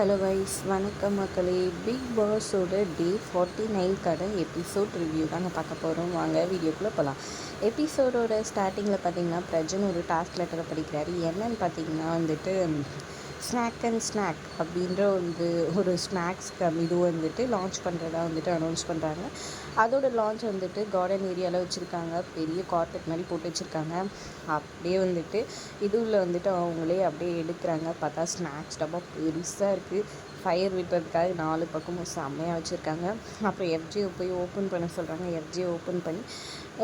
Hello wise வணக்கம் மக்களே. Big பாஸோட டே ஃபார்ட்டி நைன்த்தோட எபிசோட் ரிவ்யூ தாங்க பார்க்க போகிறோம் வாங்க வீடியோக்குள்ளே போகலாம் எபிசோடோட ஸ்டார்டிங்கில் பார்த்தீங்கன்னா பிரஜன் ஒரு டாஸ்க் லெட்டரை படிக்கிறாரு. என்னன்னு பார்த்தீங்கன்னா வந்துட்டு ஸ்நாக் அண்ட் ஸ்நாக் அப்படின்ற வந்து ஒரு ஸ்நாக்ஸ் இது வந்துட்டு லான்ச் பண்ணுறதா வந்துட்டு அனௌன்ஸ் பண்ணுறாங்க அதோட லான்ச் வந்துட்டு கார்டன் ஏரியாவில் வச்சுருக்காங்க. பெரிய கார்பெட் மாதிரி போட்டு வச்சுருக்காங்க. அப்படியே வந்துட்டு இதுவில் வந்துட்டு அவங்களே அப்படியே எடுக்கிறாங்க. பார்த்தா ஸ்நாக்ஸ் டப்பா பெருசாக இருக்குது ஃபயர் விட்டுறதுக்காக நாலு பக்கமும் செம்மையாக வச்சுருக்காங்க. அப்புறம் எஃப்ஜியை போய் ஓப்பன் பண்ண சொல்கிறாங்க எஃப்ஜியை ஓப்பன் பண்ணி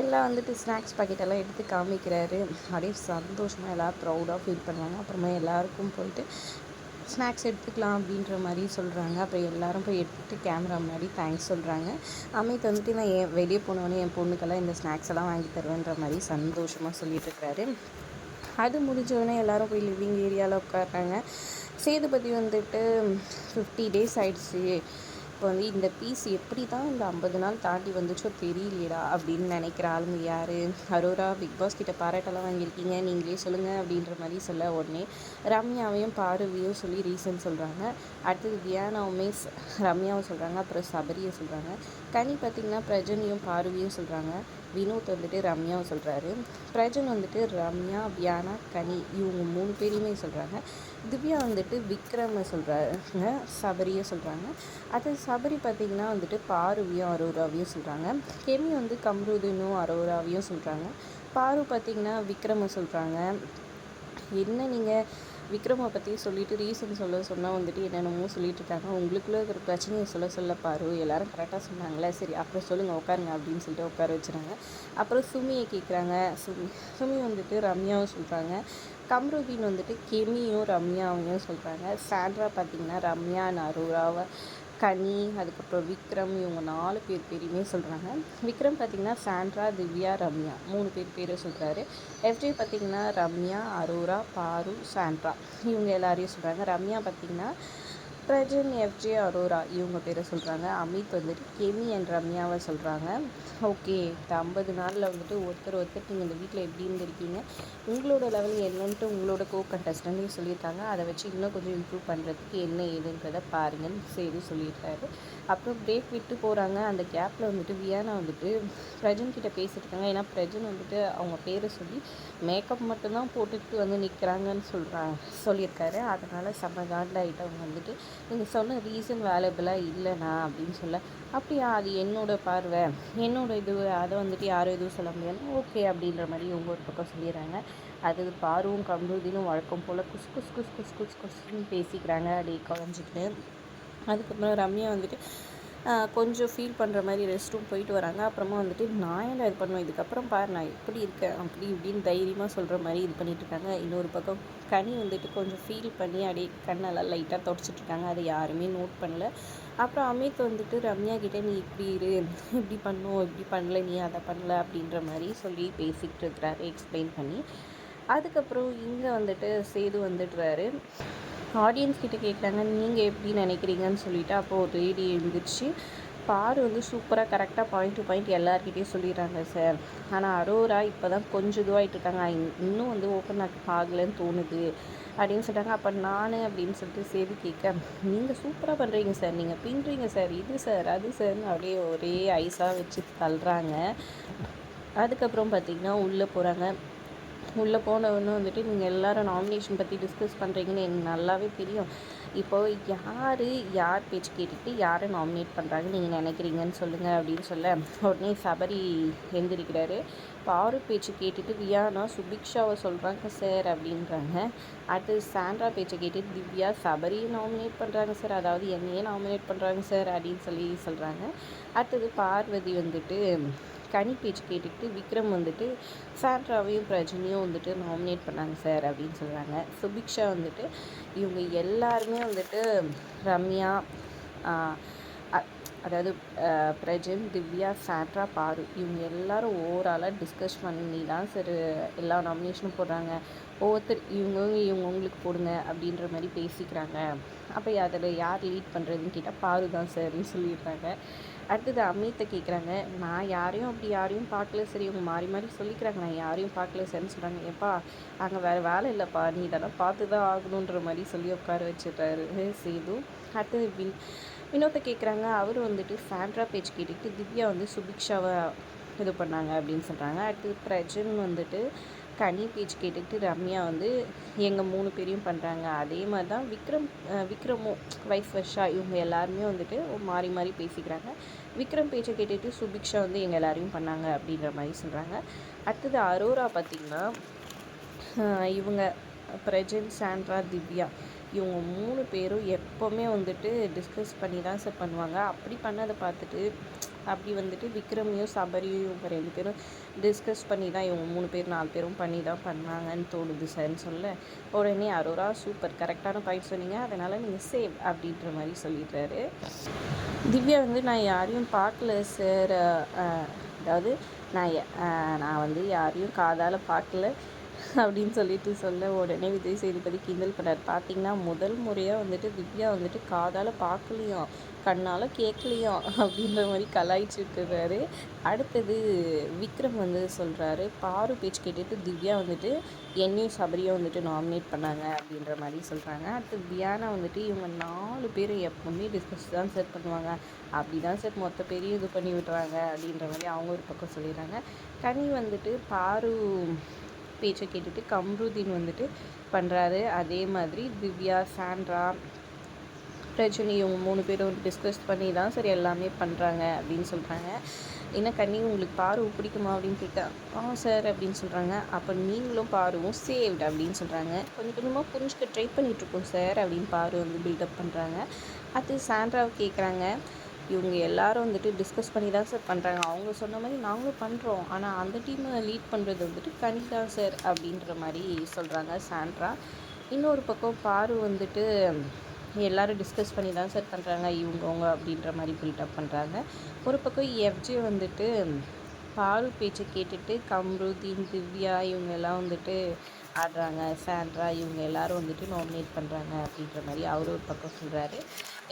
எல்லாம் வந்துட்டு ஸ்நாக்ஸ் பாக்கெட்டெல்லாம் எடுத்து காமிக்கிறாரு. அப்படியே சந்தோஷமாக எல்லோரும் ப்ரௌடாக ஃபீல் பண்ணுவாங்க. அப்புறமா எல்லாருக்கும் போயிட்டு ஸ்நாக்ஸ் எடுத்துக்கலாம் அப்படின்ற மாதிரி சொல்கிறாங்க அப்புறம் எல்லோரும் போய் எடுத்துகிட்டு கேமரா முன்னாடி தேங்க்ஸ் சொல்கிறாங்க அமித் வந்துட்டு நான் என் வெளியே போனோடனே என் பொண்ணுக்கெல்லாம் இந்த ஸ்நாக்ஸ் எல்லாம் வாங்கி தருவேன்ற மாதிரி சந்தோஷமாக சொல்லிட்டு இருக்காரு. அது முடிஞ்சோடனே எல்லோரும் போய் லிவிங் ஏரியாவில் உட்காடுறாங்க சேதுபதி வந்துட்டு ஃபிஃப்டி டேஸ் ஆயிடுச்சு. இப்போ வந்து இந்த பீஸ் எப்படி தான் இந்த ஐம்பது நாள் தாண்டி வந்துச்சோ தெரியலடா அப்படின்னு நினைக்கிற ஆளுங்க யார்? அரோரா பிக் பாஸ் கிட்ட பாராட்டெல்லாம் வாங்கியிருக்கீங்க. நீங்களே சொல்லுங்கள் அப்படின்ற மாதிரி சொல்ல உடனே ரம்யாவையும் பார்வையும் சொல்லி ரீசன் சொல்கிறாங்க அடுத்தது தியானாவுமே ரம்யாவும் சொல்கிறாங்க அப்புறம் சபரியை சொல்கிறாங்க கனி பார்த்திங்கன்னா பிரஜனையும் பார்வையும் சொல்கிறாங்க வினோத் வந்துட்டு ரம்யாவும் சொல்கிறாரு பிரஜன் வந்துட்டு ரம்யா வியானா கனி இவங்க மூணு பேரையுமே சொல்கிறாங்க திவ்யா வந்துட்டு விக்ரமை சொல்கிறாங்க சபரியை சொல்கிறாங்க அது சபரி பார்த்திங்கன்னா வந்துட்டு பாருவியும் அரோராவையும் சொல்கிறாங்க கெமி வந்து கம்ருதினும் அரோராவையும் சொல்கிறாங்க பாரு பார்த்திங்கன்னா விக்ரமை சொல்கிறாங்க என்ன நீங்கள் விக்ரமை பற்றி சொல்லிவிட்டு ரீசன் சொல்ல சொன்னால் வந்துட்டு என்னென்னமோ சொல்லிட்டு இருக்காங்க. உங்களுக்குள்ளே இருக்கிற பிரச்சனையை சொல்ல சொல்ல பாரு. எல்லாரும் கரெக்டாக சொன்னாங்களே. சரி அப்புறம் சொல்லுங்கள் உட்காருங்க அப்படின்னு சொல்லிட்டு உட்கார வச்சுறாங்க அப்புறம் சுமியை கேட்குறாங்க சுமி சுமி வந்துட்டு ரம்யாவும் சொல்கிறாங்க கம்ருதீன் வந்துட்டு கெமியும் ரம்யாவையும் சொல்கிறாங்க சாண்ட்ரா பார்த்திங்கன்னா ரம்யா நரூராவை கனி அதுக்கப்புறம் விக்ரம் இவங்க நாலு பேர் பேரையுமே சொல்கிறாங்க விக்ரம் பார்த்திங்கன்னா சாண்ட்ரா திவ்யா ரம்யா மூணு பேர் பேரை சொல்கிறாரு எஃப்ஜே பார்த்திங்கன்னா ரம்யா அரோரா பாரு சாண்ட்ரா இவங்க எல்லாரையும் சொல்கிறாங்க ரம்யா பார்த்திங்கன்னா நட்ராஜன் எஃப்ஜே அரோரா இவங்க பேரை சொல்கிறாங்க அமித் வந்துட்டு கெமி அண்ட் ரம்யாவை சொல்கிறாங்க ஓகே இந்த ஐம்பது நாளில் வந்துட்டு ஒருத்தர் ஒருத்தர் நீங்கள் இந்த வீட்டில் எப்படி இருந்திருக்கீங்க? உங்களோட லெவல் என்னன்ட்டு உங்களோட கோ கண்டஸ்டன்ட்டையும் சொல்லியிருக்காங்க. அதை வச்சு இன்னும் கொஞ்சம் இம்ப்ரூவ் பண்ணுறதுக்கு என்ன ஏதுன்றதை பாருங்கன்னு சரி சொல்லியிருக்காரு. அப்புறம் பிரேக் விட்டு போகிறாங்க அந்த கேப்பில் வந்துட்டு வியானா வந்துட்டு பிரஜன் கிட்டே பேசியிருக்காங்க ஏன்னா பிரஜன் வந்துட்டு அவங்க பேரை சொல்லி மேக்கப் மட்டும்தான் போட்டுட்டு வந்து நிற்கிறாங்கன்னு சொல்கிறாங்க சொல்லியிருக்காரு. அதனால் செம்ம காண்டில் ஆகிட்டவங்க வந்துட்டு நீங்கள் சொன்ன ரீசன் வேல்யூபிளாக இல்லைண்ணா அப்படின்னு சொல்ல அப்படியா அது என்னோடய பார்வை. என்னோடய இது அதை வந்துட்டு யாரும் எதுவும் சொல்ல முடியாது. ஓகே அப்படின்ற மாதிரி இவங்க ஒரு பக்கம் சொல்லிடுறாங்க. அது பாருவும் கம்பூதினும் வழக்கம் போல் குஸ் குஸ் குஸ் குஸ் குஸ் குஸ்ன்னு பேசிக்கிறாங்க. அப்படியே குறைஞ்சிக்கிட்டு அதுக்கப்புறம் ரம்யா வந்துட்டு கொஞ்சம் ஃபீல் பண்ணுற மாதிரி ரெஸ்ட் ரூம் போயிட்டு வராங்க. அப்புறமா வந்துட்டு நான் என்ன இது பண்ணுவேன்? இதுக்கப்புறம் பாரு நான் எப்படி இருக்கேன்? அப்படி இப்படின்னு தைரியமாக சொல்கிற மாதிரி இது பண்ணிகிட்டு இருக்காங்க. இன்னொரு பக்கம் கனி வந்துட்டு கொஞ்சம் ஃபீல் பண்ணி அப்படியே கண்ணெல்லாம் லைட்டாக தொடச்சிட்ருக்காங்க அதை யாருமே நோட் பண்ணல. அப்புறம் அமித் வந்துட்டு ரம்யா கிட்டே நீ இப்படி இரு. இப்படி பண்ணும். இப்படி பண்ணல. நீ அதை பண்ணல. அப்படின்ற மாதிரி சொல்லி பேசிக்கிட்டு இருக்கிறாரு. எக்ஸ்பிளைன் பண்ணி. அதுக்கப்புறம் இங்கே வந்துட்டு சேது வந்துடுறாரு. ஆடியன்ஸ் கிட்ட கேட்குறாங்க நீங்கள் எப்படி நினைக்கிறீங்கன்னு சொல்லிவிட்டு அப்போது ஒரு லேடி எழுந்துருச்சு. பாரு வந்து சூப்பராக கரெக்டாக பாயிண்ட் டு பாயிண்ட் எல்லாருக்கிட்டேயும் சொல்லிடுறாங்க சார் ஆனால் அரோரா இப்போ தான் கொஞ்சம் இதுவாகிட்டு இருக்காங்க. இன்னும் வந்து ஓப்பன் ஆகலைன்னு தோணுது அப்படின்னு சொல்லிட்டாங்க. அப்போ நான் அப்படின்னு சொல்லிட்டு சேவி கேட்க நீங்கள் சூப்பராக பண்ணுறீங்க சார் நீங்கள் பின்னுறீங்க சார் இது சார் அது சார்னு அப்படியே ஒரே ஐஸாக வச்சு தள்ளுறாங்க. அதுக்கப்புறம் பார்த்திங்கன்னா உள்ளே போகிறாங்க உள்ளே போனவொன்னே வந்துட்டு நீங்கள் எல்லோரும் நாமினேஷன் பற்றி டிஸ்கஸ் பண்ணுறீங்கன்னு எனக்கு நல்லாவே தெரியும். இப்போது யார் யார் பேச்சு கேட்டுக்கிட்டு யாரை நாமினேட் பண்ணுறாங்கன்னு நீங்கள் நினைக்கிறீங்கன்னு சொல்லுங்கள் அப்படின்னு சொல்ல உடனே சபரி எழுந்திருக்கிறாரு பாரு பேச்சு கேட்டுட்டு வியானா சுபிக்ஷாவை சொல்கிறாங்க சார் அப்படின்றாங்க. அடுத்து சாண்ட்ரா பேச்சை கேட்டுட்டு திவ்யா சபரியை நாமினேட் பண்ணுறாங்க சார். அதாவது என்னையே நாமினேட் பண்ணுறாங்க சார் அப்படின்னு சொல்லி சொல்கிறாங்க அடுத்தது பார்வதி வந்துட்டு கனி பேச்சு கேட்டுக்கிட்டு விக்ரம் வந்துட்டு சாண்ட்ராவையும் பிரஜினியும் வந்துட்டு நாமினேட் பண்ணாங்க சார் அப்படின்னு சொல்கிறாங்க சுபிக்ஷா வந்துட்டு இவங்க எல்லாருமே வந்துட்டு ரம்யா அதாவது பிரஜன் திவ்யா சாண்ட்ரா பாரு இவங்க எல்லாரும் ஓவராலாக டிஸ்கஸ் பண்ணி தான் சார் எல்லா நாமினேஷனும் போடுறாங்க. ஒவ்வொருத்தர் இவங்க இவங்கவுங்களுக்கு போடுங்க அப்படின்ற மாதிரி பேசிக்கிறாங்க. அப்போ அதில் யார் லீட் பண்ணுறதுன்னு கேட்டால் பாரு தான் சார்னு சொல்லிடுறாங்க. அடுத்தது அமித்தை கேட்குறாங்க நான் யாரையும் அப்படி யாரையும் பார்க்கல சரி இவங்க மாறி மாறி சொல்லிக்கிறாங்க நான் யாரையும் பார்க்கல சரின்னு சொல்கிறாங்க ஏப்பா அங்கே வேறு வேலை இல்லைப்பா நீ இதெல்லாம் பார்த்து தான் ஆகணுன்ற மாதிரி சொல்லி உட்கார வச்சிடுறாரு சேது. அடுத்தது வின் வினோத்தை கேட்குறாங்க அவர் வந்துட்டு சாண்ட்ரா பேஜ் கேட்டுக்கிட்டு திவ்யா வந்து சுபிக்ஷாவை இது பண்ணாங்க அப்படின்னு சொல்கிறாங்க அடுத்தது பிரஜன் வந்துட்டு கனி பேச்சு கேட்டுக்கிட்டு ரம்யா வந்து எங்கள் மூணு பேரையும் பண்ணுறாங்க அதே மாதிரி தான் விக்ரம் விக்ரமும் வைஃப் வர்ஷா இவங்க எல்லாருமே வந்துட்டு மாறி மாறி பேசிக்கிறாங்க. விக்ரம் பேச்சை கேட்டுட்டு சுபிக்ஷா வந்து எங்கள் எல்லாரையும் பண்ணாங்க அப்படின்ற மாதிரி சொல்கிறாங்க அடுத்தது அரோரா பார்த்திங்கன்னா இவங்க பிரஜன் சாண்ட்ரா திவ்யா இவங்க மூணு பேரும் எப்போவுமே வந்துட்டு டிஸ்கஸ் பண்ணி தான் சார் பண்ணுவாங்க. அப்படி பண்ணதை பார்த்துட்டு அப்படி வந்துட்டு விக்ரமையும் சபரியும் இவங்க ரெண்டு பேரும் டிஸ்கஸ் பண்ணி தான் இவங்க மூணு பேர் நாலு பேரும் பண்ணி தான் பண்ணாங்கன்னு தோணுது சார்னு சொல்ல. உடனே அரோரா சூப்பர் கரெக்டான பாயிண்ட் சொன்னீங்க. அதனால் நீங்கள் சேவ் அப்படின்ற மாதிரி சொல்லிடுறாரு. திவ்யா வந்து நான் யாரையும் பார்க்கல சார் அதாவது நான் நான் வந்து யாரையும் காதால் பார்க்கல. அப்படின்னு சொல்லிட்டு சொல்ல உடனே விஜய் சேதுபதி கிண்டல் பண்ணார். பார்த்தீங்கன்னா முதல் முறையாக வந்துட்டு திவ்யா வந்துட்டு காதால் பார்க்கலையும் கண்ணால் கேட்கலையும் அப்படின்ற மாதிரி கலாய்ச்சிட்டுறாரு அடுத்தது விக்ரம் வந்து சொல்கிறாரு பாரு பேச்சு கேட்டுட்டு திவ்யா வந்துட்டு என்னையும் சபரியும் வந்துட்டு நாமினேட் பண்ணாங்க அப்படின்ற மாதிரி சொல்கிறாங்க அடுத்து தியானா வந்துட்டு இவங்க நாலு பேர் எப்பவுமே டிஸ்கஸ் தான் செட் பண்ணுவாங்க. அப்படி தான் சார் மொத்த பேரையும் இது பண்ணி விடுறாங்க அப்படின்ற மாதிரி அவங்க ஒரு பக்கம் சொல்லிடுறாங்க. கனி வந்துட்டு பாரு பேச்சை கேட்டுட்டு கம்ருதீன் வந்துட்டு பண்ணுறாரு அதே மாதிரி திவ்யா சாண்ட்ரா பிரச்சனை இவங்க மூணு பேரும் டிஸ்கஸ் பண்ணி தான் சரி எல்லாமே பண்ணுறாங்க அப்படின்னு சொல்கிறாங்க என்ன கண்ணி உங்களுக்கு பாரு பிடிக்குமா அப்படின்னு கேட்டா ஆ சார் அப்படின்னு சொல்கிறாங்க அப்போ நீங்களும் பாருவும் சேவ்ட் அப்படின்னு சொல்கிறாங்க கொஞ்சம் கொஞ்சமாக புரிஞ்சுக்க ட்ரை பண்ணிகிட்ருக்கோம் சார் அப்படின்னு பாரு வந்து பில்டப் பண்ணுறாங்க அது சாண்ட்ராவை கேட்குறாங்க இவங்க எல்லாரும் வந்துட்டு டிஸ்கஸ் பண்ணி தான் சார் பண்ணுறாங்க அவங்க சொன்ன மாதிரி நாங்களும் பண்ணுறோம் ஆனால் அந்த டீமை லீட் பண்ணுறது வந்துட்டு கனிதா சார் அப்படின்ற மாதிரி சொல்கிறாங்க சாண்ட்ரா. இன்னொரு பக்கம் பாரு வந்துட்டு எல்லோரும் டிஸ்கஸ் பண்ணி தான் சார் பண்ணுறாங்க இவங்கவுங்க அப்படின்ற மாதிரி பில்டப் பண்ணுறாங்க ஒரு பக்கம் எஃப்ஜே வந்துட்டு பாரு பேச்சை கேட்டுட்டு கம்ருதீன் திவ்யா இவங்க எல்லாம் வந்துட்டு ஆடுறாங்க. சாண்ட்ரா இவங்க எல்லோரும் வந்துட்டு நாமினேட் பண்ணுறாங்க அப்படின்ற மாதிரி அவர் ஒரு பக்கம் சொல்கிறாரு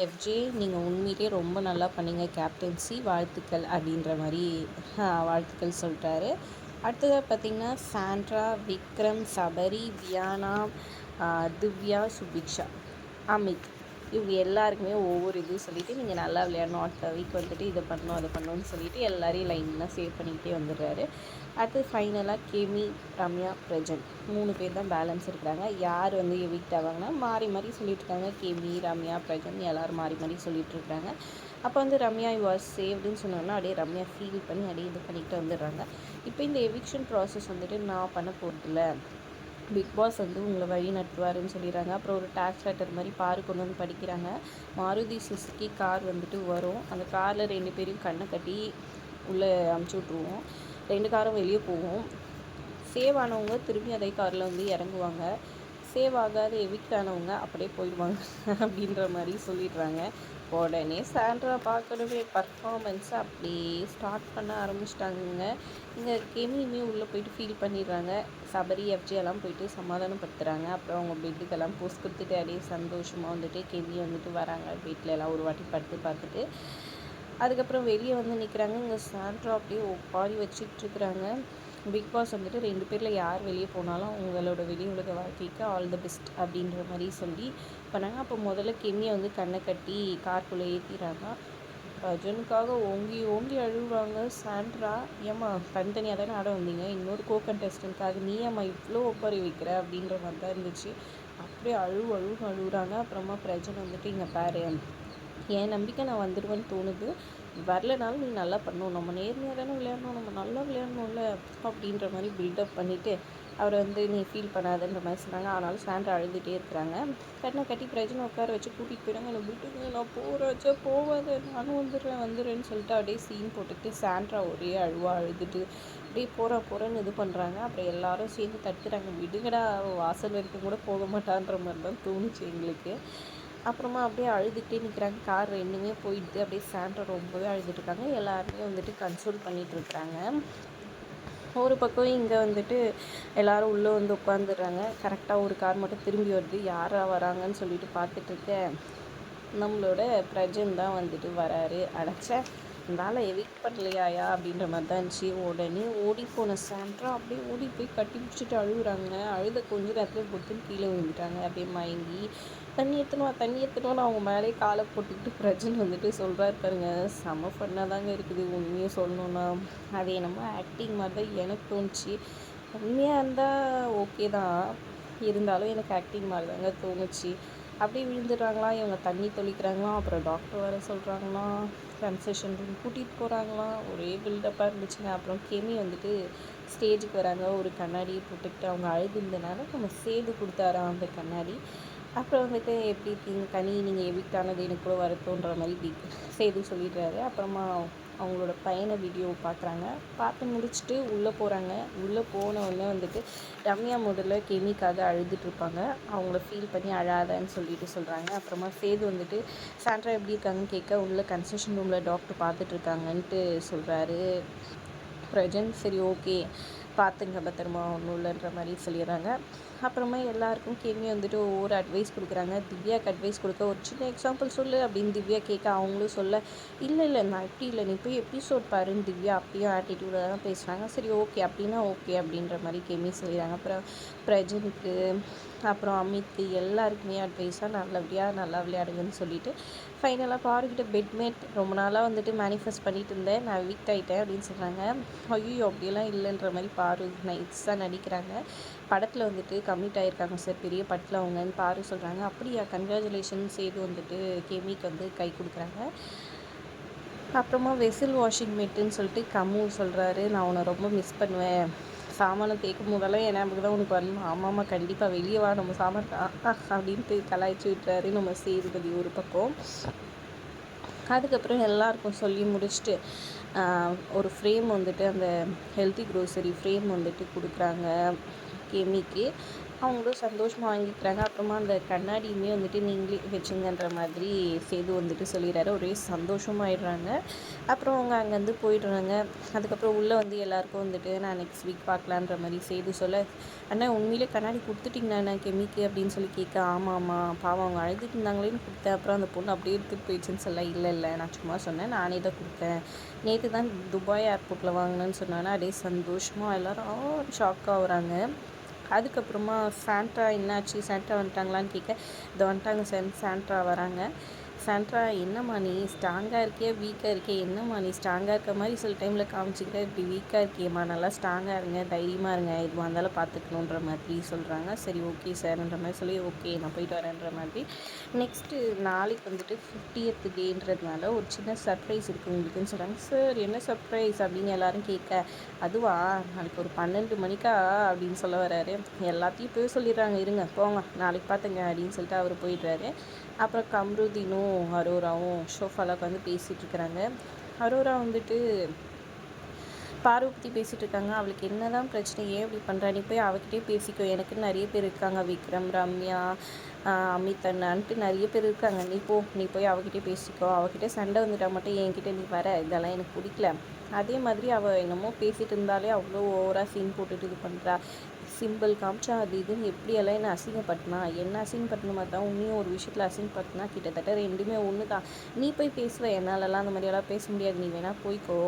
எஃப்ஜே நீங்கள் உண்மையிலே ரொம்ப நல்லா பண்ணீங்க. கேப்டன்சி வாழ்த்துக்கள் அப்படின்ற மாதிரி வாழ்த்துக்கள் சொல்லிட்டாரு. அடுத்ததாக பார்த்திங்கன்னா சாண்ட்ரா விக்ரம் சபரி வியானா திவ்யா சுபிக்ஷா. அமித் இவங்க எல்லாருக்குமே ஒவ்வொரு இதுவும் சொல்லிவிட்டு நீங்கள் நல்லா விளையாடணும். அடுத்த வீக் வந்துட்டு இதை பண்ணணும் அதை பண்ணணும்னு சொல்லிவிட்டு எல்லாரையும் லைன்லாம் சேவ் பண்ணிக்கிட்டே வந்துடுறாரு. அடுத்து ஃபைனலாக கெமி ரம்யா பிரஜன். மூணு பேர் தான் பேலன்ஸ் இருக்கிறாங்க. யார் வந்து எவிக்ட் ஆவாங்கன்னா மாறி மாறி சொல்லிட்டு இருக்காங்க கெமி ரம்யா பிரஜன் எல்லோரும் மாறி மாறி சொல்லிட்டு இருக்காங்க அப்போ வந்து ரம்யா யூ ஆர் சேவ்டுன்னு சொன்னோன்னா அப்படியே ரம்யா ஃபீல் பண்ணி அப்படியே இது பண்ணிக்கிட்டு வந்துடுறாங்க. இப்போ இந்த எவிக்ஷன் ப்ராசஸ் வந்துட்டு நான் பண்ண போகிறதில்ல பிக் பாஸ் வந்து உங்களை வழி நடத்துவாருன்னு சொல்லிடுறாங்க. அப்புறம் ஒரு டேக்ஸ் லெட்டர் மாதிரி பாரு கொண்டு வந்து படிக்கிறாங்க. மாருதி சுசுக்கி கார் வந்துட்டு வரும். அந்த காரில் ரெண்டு பேரையும் கண்ணை கட்டி உள்ளே அமுச்சு விட்ருவோம் ரெண்டு காரும் வெளியே போவோம் சேவ் ஆனவங்க திரும்பி அதே காரில் வந்து இறங்குவாங்க. சேவ் ஆகாத எவிக்ட் ஆனவங்க அப்படியே போயிடுவாங்க அப்படின்ற மாதிரி சொல்லிடுறாங்க. உடனே சாண்ட்ரா பார்க்கணுமே பர்ஃபாமன்ஸை அப்படியே ஸ்டார்ட் பண்ண ஆரம்பிச்சிட்டாங்க இங்கே கெமியுமே உள்ளே போயிட்டு ஃபீல் பண்ணிடுறாங்க. சபரி எஃப்ஜி எல்லாம் போயிட்டு சமாதானப்படுத்துகிறாங்க அப்புறம் அவங்க பெட்டுக்கெல்லாம் போஸ்ட் கொடுத்துட்டு அப்படியே சந்தோஷமாக வந்துட்டு கெமி வந்துட்டு வராங்க. வீட்டில் எல்லாம் ஒரு வாட்டி படுத்து பார்த்துட்டு. அதுக்கப்புறம் வெளியே வந்து நிற்கிறாங்க இங்கே சாண்ட்ரா அப்படியே ஒப்பாரி வச்சுட்ருக்குறாங்க பிக் பாஸ் வந்துட்டு ரெண்டு பேரில் யார் வெளியே போனாலும் அவங்களோட வெளி உலக வாழ்க்கைக்கு ஆல் த பெஸ்ட் அப்படின்ற மாதிரி சொல்லி பண்ணாங்க. அப்போ முதல்ல கெமியை வந்து கண்ணை கட்டி கார்க்குள்ளே ஏற்றிடுறாங்க அர்ஜுனுக்காக ஓங்கி ஓங்கி அழுவாங்க சாண்ட்ரா ஏம்மா தனித்தனியாக தானே ஆட வந்தீங்க? இன்னொரு கோ கண்டஸ்டன்ட்காக நீ ஏம்மா இவ்வளோ ஒப்பாரி வைக்கிற அப்படின்ற மாதிரி தான் இருந்துச்சு. அப்படியே அழுவு அழுவு அழுகுறாங்க அப்புறமா பிரஜன் வந்துட்டு இங்கே பாரு. என் நம்பிக்கை நான் வந்துடுவேன்னு தோணுது. வரலனாலும் நீ நல்லா பண்ணணும் நம்ம நேர்மையாக தானே விளையாடணும். நம்ம நல்லா விளையாடணும்ல. அப்படின்ற மாதிரி பில்டப் பண்ணிவிட்டு அவரை வந்து நீ ஃபீல் பண்ணாதுன்ற மாதிரி சொன்னாங்க. ஆனாலும் சாண்ட்ரா அழுதுகிட்டே இருக்கிறாங்க. கட்டினா கட்டி பிரச்சனை உட்கார வச்சு கூட்டிகிட்டு போயிடுங்க என்னை விட்டுங்க நான் போகிறச்சா போகாத நானும் வந்துடுறேன் வந்துடுறேன்னு சொல்லிட்டு அப்படியே சீன் போட்டுக்கிட்டு சாண்ட்ரா ஒரே அழுவாக அழுதுட்டு அப்படியே போகிற போகிறேன்னு இது பண்ணுறாங்க அப்புறம் எல்லாரும் சேர்ந்து தட்டுறாங்க விடுங்கடா வாசல் வரைக்கும் கூட போக மாட்டான்ற மாதிரி தான் தோணுச்சு எங்களுக்கு. அப்புறமா அப்படியே அழுதுகிட்டே நிற்கிறாங்க. கார் ரெண்டுமே போயிடுது. அப்படியே சாண்ட்ரா ரொம்பவே அழுதுட்டுருக்காங்க எல்லாருமே வந்துட்டு கன்சோல் பண்ணிகிட்ருக்குறாங்க ஒரு பக்கம் இங்கே வந்துட்டு எல்லோரும் உள்ளே வந்து உட்காந்துடுறாங்க கரெக்டாக ஒரு கார் மட்டும் திரும்பி வருது. யாராக வராங்கன்னு சொல்லிட்டு பார்த்துட்ருக்க நம்மளோட பிரஜன் தான் வந்துட்டு வராரு. அடைச்ச. இருந்தாலும் எவிட் பண்ணலையாயா? அப்படின்ற மாதிரி தான் இருந்துச்சு. உடனே ஓடி போன சாண்ட்ரா அப்படியே ஓடி போய் கட்டி பிடிச்சிட்டு அழுகுறாங்க. அழுத கொஞ்ச நேரத்தில் பொட்டு கீழே விழுந்துட்டாங்க. அப்படியே மயங்கி தண்ணி எத்தணுவா தண்ணி எத்தணும்னு அவங்க மேலே காலை போட்டுக்கிட்டு பிரஜன் வந்துட்டு சொல்கிறாரு பாருங்க. செம ஃபன்னாக தாங்க இருக்குது. உண்மையை சொல்லணுன்னா அது என்னமோ ஆக்டிங் மாதிரி தான் எனக்கு தோணுச்சு. உண்மையாக இருந்தால் ஓகே தான். இருந்தாலும் எனக்கு ஆக்டிங் மாதிரி தாங்க தோணுச்சு. அப்படியே விழுந்துடுறாங்களாம் இவங்க தண்ணி தெளிக்கிறாங்களாம் அப்புறம் டாக்டர் வர சொல்கிறாங்களாம் கன்செஷன் ரூம் கூட்டிகிட்டு போகிறாங்களாம் ஒரே பில்டப்பாக இருந்துச்சுங்க. அப்புறம் கெமி வந்துட்டு ஸ்டேஜுக்கு வராங்க. ஒரு கண்ணாடியை போட்டுக்கிட்டு அவங்க அழுதுருந்தனால நம்ம சேது கொடுத்தாராம் அந்த கண்ணாடி? அப்புறம் வந்துட்டு எப்படி இருக்கீங்க? கனி நீங்கள் எவிக்ட் ஆனது எனக்கு கூட வரத்தோன்ற மாதிரி சேது சொல்லிடுறாரு. அப்புறமா அவங்களோட பையனை வீடியோ பார்க்குறாங்க பார்த்து முடிச்சுட்டு உள்ளே போகிறாங்க உள்ளே போனவுடனே வந்துட்டு ரம்யா முதல்ல கெமிக்காக அழுதுட்ருப்பாங்க அவங்கள ஃபீல் பண்ணி அழாதன்னு சொல்லிட்டு சொல்கிறாங்க அப்புறமா சேது வந்துட்டு சாண்ட்ரா எப்படி இருக்காங்கன்னு கேட்க உள்ள கன்ஸ்ட்ரக்ஷன் ரூமில் டாக்டர் பார்த்துட்ருக்காங்கன்ட்டு சொல்கிறாரு பிரஜன் சரி ஓகே பார்த்துங்க பத்திரமா ஒன்றும் இல்லைன்ற மாதிரி சொல்லிடுறாங்க. அப்புறமா எல்லாருக்கும் கேள்வி வந்துட்டு ஒவ்வொரு அட்வைஸ் கொடுக்குறாங்க. திவ்யாவுக்கு அட்வைஸ் கொடுக்க ஒரு சின்ன எக்ஸாம்பிள் சொல்லு அப்படின்னு திவ்யா கேட்க அவங்களும் சொல்ல இல்லை இல்லை நான் இப்படி இல்லை. நீ போய் எபிசோட் பாருன்னு திவ்யா அப்பயும் ஆட்டிடியூடாக தான் பேசுகிறாங்க சரி ஓகே அப்படின்னா ஓகே அப்படின்ற மாதிரி கேமி சொல்லிடுறாங்க. அப்புறம் பிரஜனுக்கு அப்புறம் அமித்து எல்லாருக்குமே அட்வைஸாக நல்லபடியாக நல்லா விளையாடுங்கன்னு சொல்லிட்டு ஃபைனலாக பாருக்கிட்ட பெட்மேட் ரொம்ப நாளாக வந்துட்டு மேனிஃபெஸ்ட் பண்ணிட்டு இருந்தேன். நான் வீக் ஆகிட்டேன் அப்படின்னு சொல்கிறாங்க ஐயோ அப்படியெல்லாம் இல்லைன்ற மாதிரி பாரு நைட்ஸாக நடிக்கிறாங்க. படத்தில் வந்துட்டு கம்மிட் ஆகிருக்காங்க சார் பெரிய படத்தில் அவங்கன்னு பாரு சொல்கிறாங்க அப்படியா கங்க்ராச்சுலேஷன் செய்து வந்துட்டு கெமிக்கு வந்து கை கொடுக்குறாங்க. அப்புறமா வெசில் வாஷிங் மேட்டுன்னு சொல்லிட்டு கம்மு சொல்கிறாரு நான் உன்னை ரொம்ப மிஸ் பண்ணுவேன். சாமானை தேய்க்கும் போதெல்லாம் என் ஞாபகம் தான் உனக்கு வரணும் ஆமாம்மா கண்டிப்பாக வெளியே வா நம்ம சாமான் அப்படின்ட்டு கலாய்ச்சி விட்டுறாரு நம்ம சேதுபதி ஒரு பக்கம். அதுக்கப்புறம் எல்லாருக்கும் சொல்லி முடிச்சுட்டு ஒரு ஃப்ரேம் வந்துட்டு அந்த ஹெல்த்தி க்ரோசரி ஃப்ரேம் வந்துட்டு கொடுக்குறாங்க. கெமிக்கு அவங்களும் சந்தோஷமாக வாங்கிக்கிறாங்க. அப்புறமா அந்த கண்ணாடியுமே வந்துட்டு நீங்களே வச்சுங்கன்ற மாதிரி சேது வந்துட்டு சொல்லிடுறாரு. ஒரே சந்தோஷமாயிடுறாங்க. அப்புறம் அவங்க அங்கேருந்து போயிடுறாங்க. அதுக்கப்புறம் உள்ளே வந்து எல்லாருக்கும் வந்துட்டு நான் நெக்ஸ்ட் வீக் பார்க்கலான்ற மாதிரி சேது சொல்ல அண்ணா உண்மையிலே கண்ணாடி கொடுத்துட்டிங்கண்ணா கெமிக்கு? அப்படின்னு சொல்லி கேட்க ஆமாம் ஆமாம் பாவம் அவங்க அழுதுட்டு இருந்தாங்களேன்னு கொடுத்தேன். அப்புறம் அந்த பொண்ணு அப்படியே எடுத்துகிட்டு போயிடுச்சுன்னு சொல்ல இல்லை இல்லை. நான் சும்மா சொன்னேன். நானே தான் கொடுத்தேன். நேற்று தான் துபாய் ஏர்போர்ட்டில் வாங்கினேன்னு சொன்னாங்கன்னா அப்படியே சந்தோஷமாக எல்லோரும் ஷாக்காக வராங்க அதுக்கப்புறமா சாண்ட்ரா என்னாச்சு? சாண்டா வந்துட்டாங்களான்னு கேட்க இதை வந்துட்டாங்க சார் சாண்ட்ரா வராங்க. சாண்ட்ரா என்னம்மா நீ ஸ்ட்ராங்காக இருக்கே வீக்காக இருக்கே என்னம்மா நீ ஸ்ட்ராங்காக இருக்க மாதிரி சில டைமில் காமிச்சிக்கிட்டா இப்படி வீக்காக இருக்கியம்மா நல்லா ஸ்ட்ராங்காக இருங்க தைரியமாக இருங்க எதுவாக இருந்தாலும் பார்த்துக்கணுன்ற மாதிரி சொல்கிறாங்க சரி ஓகே சார்ன்ற மாதிரி சொல்லி ஓகே நான் போயிட்டு வரேன்ற மாதிரி. நெக்ஸ்ட்டு நாளைக்கு வந்துட்டு ஃபிஃப்டியத் டேன்றதுனால ஒரு சின்ன சர்ப்ரைஸ் இருக்குது உங்களுக்குன்னு சொல்கிறாங்க சார் என்ன சர்ப்ரைஸ் அப்படின்னு எல்லோரும் கேட்க அதுவா? நாளைக்கு ஒரு பன்னெண்டு மணிக்கா? அப்படின்னு சொல்ல வராரு எல்லாத்தையும் போய் சொல்லிடுறாங்க. இருங்க போங்க நாளைக்கு பார்த்துங்க அப்படின்னு சொல்லிட்டு அவர் போயிடுறாரு. அப்புறம் கம்ருதீனும் அரோராவும் ஷோஃபாவில் உட்காந்து பேசிகிட்டு இருக்கிறாங்க. அரோரா வந்துட்டு பார்வை பற்றி பேசிகிட்டு இருக்காங்க. அவளுக்கு என்ன தான் பிரச்சனை ஏன் இப்படி பண்ணுறா நீ போய் அவகிட்டே பேசிக்கோ. எனக்கு நிறைய பேர் இருக்காங்க. விக்ரம் ரம்யா அமித் அண்ணான்ட்டு நிறைய பேர் இருக்காங்க. நீ போ நீ போய் அவகிட்டே பேசிக்கோ. அவகிட்ட சண்டை வந்துட்டா மட்டும் என்கிட்ட நீ வர. இதெல்லாம் எனக்கு பிடிக்கல. அதே மாதிரி அவள் என்னமோ பேசிகிட்டு இருந்தாலே அவ்வளோ ஓவராக சீன் போட்டுட்டு இது பண்ணுறா சிம்பிள் காமிச்சா அது இதுன்னு எப்படியெல்லாம் என்ன அசிங்கப்பட்டினா என்ன அசிங்கப்பட்டணுமா தான் உன்னையும் ஒரு விஷயத்தில் அசிங்கப்பட்டினா கிட்டத்தட்ட ரெண்டுமே ஒன்று தான். நீ போய் பேசுவ என்னாலலாம் அந்த மாதிரியெல்லாம் பேச முடியாது. நீ வேணால் போய்க்கோ.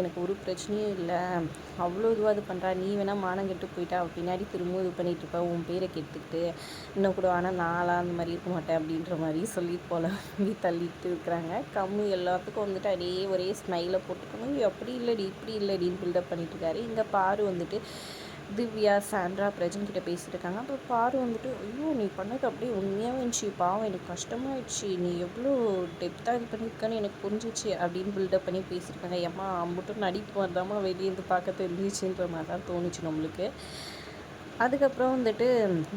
எனக்கு ஒரு பிரச்சனையும் இல்லை. அவ்வளோ இதுவாக இது பண்ணுறா நீ வேணால் மானம் கெட்டு போயிட்டா. பின்னாடி திரும்ப இது பண்ணிட்டு இருப்ப. உன் பேரை கெட்டுக்கிட்டு இன்னும் கூட ஆனால் நாளாக அந்த மாதிரி இருக்க மாட்டேன் அப்படின்ற மாதிரி சொல்லி போல தள்ளிட்டு இருக்கிறாங்க. கம்மு எல்லாத்துக்கும் வந்துட்டு அப்படியே ஒரே ஸ்மைலை போட்டுக்கணும். அப்படி இல்லைடி இப்படி இல்லைடின்னு பில்டப் பண்ணிட்டு இருக்காரு. இங்கே பாரு வந்துட்டு திவ்யா சாண்ட்ரா பிரஜன் கிட்ட பேசிட்டு இருக்காங்க அப்போ பாரு வந்துட்டு ஐயோ நீ பண்ணது அப்படியே உண்மையாக இருந்துச்சு. பாவம் எனக்கு கஷ்டமாயிடுச்சு. நீ எவ்வளோ டெப்த்தாக இது பண்ணியிருக்கான்னு எனக்கு புரிஞ்சிச்சு அப்படின்னு பில்டப் பண்ணி பேசியிருக்காங்க. ஏம்மா மட்டும் நடிப்பு வந்தாமல் வெளியே இருந்து பார்க்க தெரிஞ்சிச்சுன்ற மாதிரி தான் தோணுச்சு நம்மளுக்கு. அதுக்கப்புறம் வந்துட்டு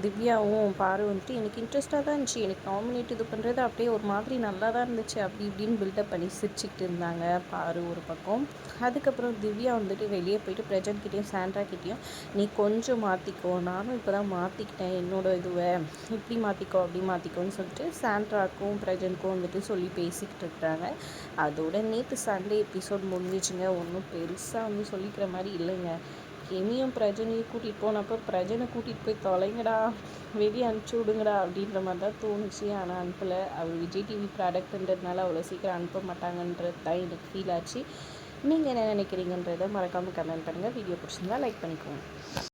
திவ்யாவும் பாரு வந்துட்டு எனக்கு இன்ட்ரெஸ்ட்டாக தான் இருந்துச்சு. எனக்கு நாமினேட் இது பண்ணுறது அப்படியே ஒரு மாதிரி நல்லா தான் இருந்துச்சு. அப்படி இப்படின்னு பில்டப் பண்ணி சிரிச்சுக்கிட்டு இருந்தாங்க பாரு ஒரு பக்கம். அதுக்கப்புறம் திவ்யா வந்துட்டு வெளியே போயிட்டு சாண்ட்ரா சாண்ட்ராக்கிட்டேயும் நீ கொஞ்சம் மாற்றிக்கோ நானும் இப்போ தான் மாற்றிக்கிட்டேன் என்னோடய இதுவை இப்படி மாற்றிக்கோ அப்படி மாற்றிக்கோன்னு சொல்லிட்டு சாண்ட்ராக்கும் பிரஜனுக்கும் வந்துட்டு சொல்லி பேசிக்கிட்டு இருக்கிறாங்க. அதோட நேற்று சண்டே எபிசோட் முடிஞ்சிச்சுங்க. ஒன்றும் பெருசாக வந்து சொல்லிக்கிற மாதிரி இல்லைங்க. கெமியும் பிரஜனையும் கூட்டிகிட்டு போனப்போ பிரஜனை கூட்டிகிட்டு போய் தொலைங்கடா வெளியே அனுப்பிச்சி விடுங்கடா அப்படின்ற மாதிரி தான் தோணுச்சு. ஆனால் அனுப்பலை. அவர் விஜய் டிவி ப்ராடக்ட்ன்றதுனால அவ்வளோ சீக்கிரம் அனுப்ப மாட்டாங்கன்றது தான் எனக்கு ஃபீல் ஆச்சு. நீங்கள் என்ன நினைக்கிறீங்கன்றதை மறக்காமல் கமெண்ட் பண்ணுங்கள் வீடியோ பிடிச்சிருந்தா லைக் பண்ணிக்கோங்க.